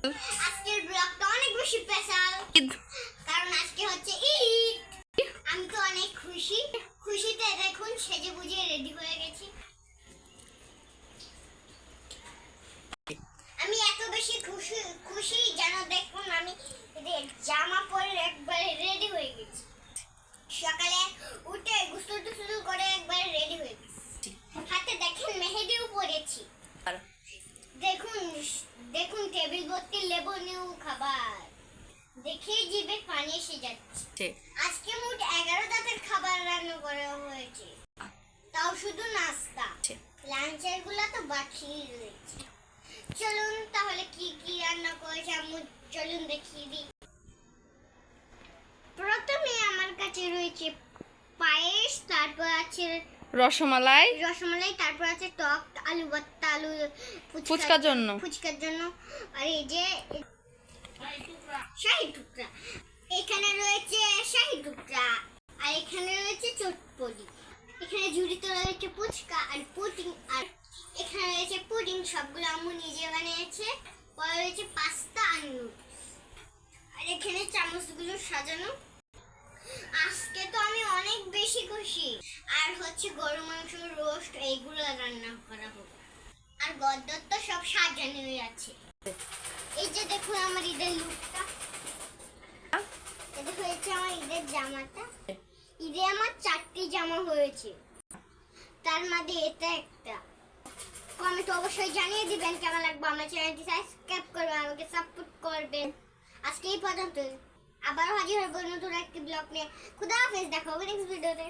আজকের ব্লগটা অনেক বেশি স্পেশাল কারণ আজকে হচ্ছে ঈদ। আমি তো অনেক খুশি। খুশিতে দেখুন সেজে বুঝিয়ে রেডি হয়ে গেছি। আমি এত বেশি খুশি খুশি দেখুন টেবিল ভর্তি লেবনীয় খাবার। দেখে জিভে পানি এসে যাচ্ছে। আজকে মোট এগারো জাতের খাবার রান্না করা হয়েছে। তাও শুধু নাস্তা। লাঞ্চেরগুলা তো বাকি রয়েছে। চলুন তাহলে কি কি রান্না করেছে আম্মু? চলুন দেখিয়ে দিই। প্রথমে আমার কাছে রয়েছে তারপর আছে রসমালাই? রসমালাই তারপর আছে টক আলু ভর্তা আলু ফুচকার জন্য। ফুচকার জন্য। আর এই যে শাহি টুকরা। এখানে রয়েছে শাহি টুকরা। আর এখানে রয়েছে চটপটি। এখানে ঝুড়িতে রয়েছে ফুচকা আর পুডিং। আর এখানে রয়েছে পুডিং সবগুলো আম্মু নিজে বানিয়েছে। পরে রয়েছে পাস্তা আর নুডলস। আর এখানে চামচগুলো সাজানো। আজকে তো আমি অনেক বেশি খুশি। আর হচ্ছে গরু, মাংস, রোস্ট, এইগুলো রান্না করা হবে আর গদ্দর তো সব সাজানো আছে। এই যে দেখুন আমার ঈদের লুকটা। এটা হয়েছে আমার ঈদের জামাটা। ঈদে আমার চারটি জামা হয়েছে। তার মধ্যে এটা একটা। কমেন্ট অবশ্যই জানিয়ে দিবেন কেমন লাগবে। আমার চ্যানেলটি সাবস্ক্রাইব করবেন, আমাকে সাপোর্ট করবেন। আজকে এই পর্যন্ত আবার হাজির হব নতুন একটি ব্লগ নিয়ে। খুদা হাফেজ দেখা নেক্সট ভিডিওতে